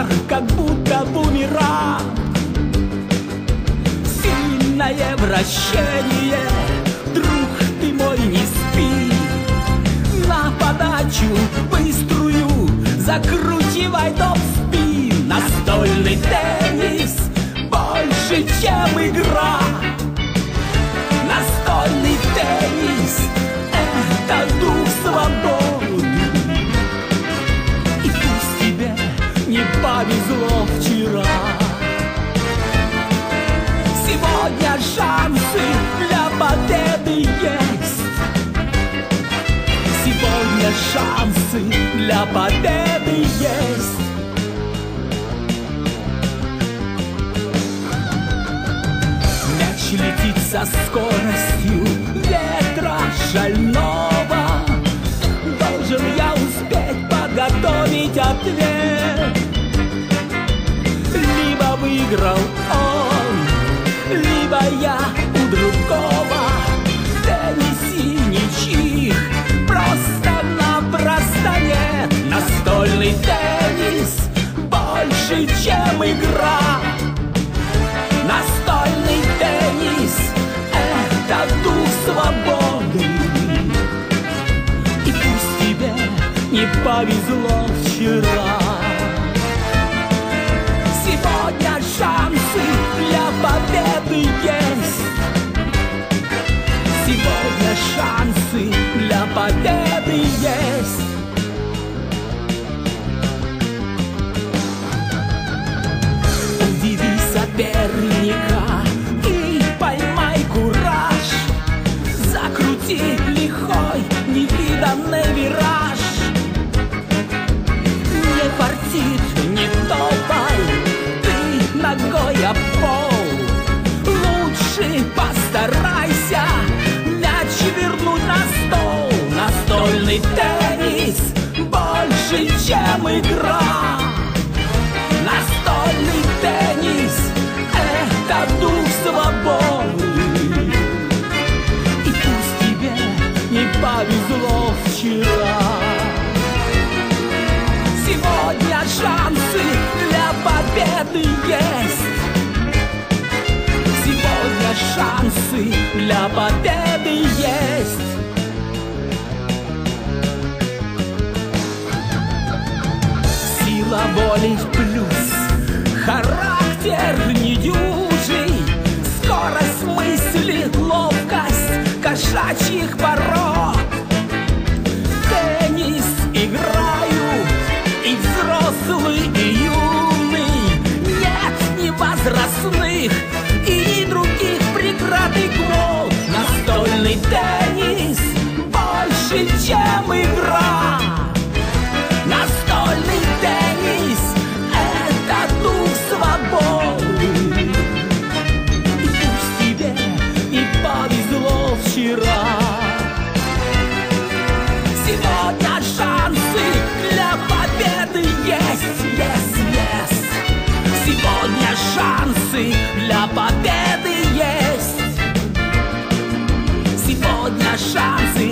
удар, как будто бумеранг Сильное вращение, друг ты мой, не спи. На подачу быструю закручивай до спин Настольный теннис больше, чем игра. Сегодня шансы для победы есть. Мяч летит со скоростью ветра шального. Должен я успеть подготовить ответ. Либо выиграл он, либо я у другого. Не повезло вчера. Больше, чем игра. Настольный теннис — это дух свободы. И пусть тебе не повезло вчера. Сегодня шансы для победы есть. Сегодня шансы для победы Воли плюс характер недюжий, скорость мысли, ловкость кошачьих пород. Вчера. Сегодня шансы для победы есть, yes, yes. Сегодня шансы для победы есть. Сегодня шансы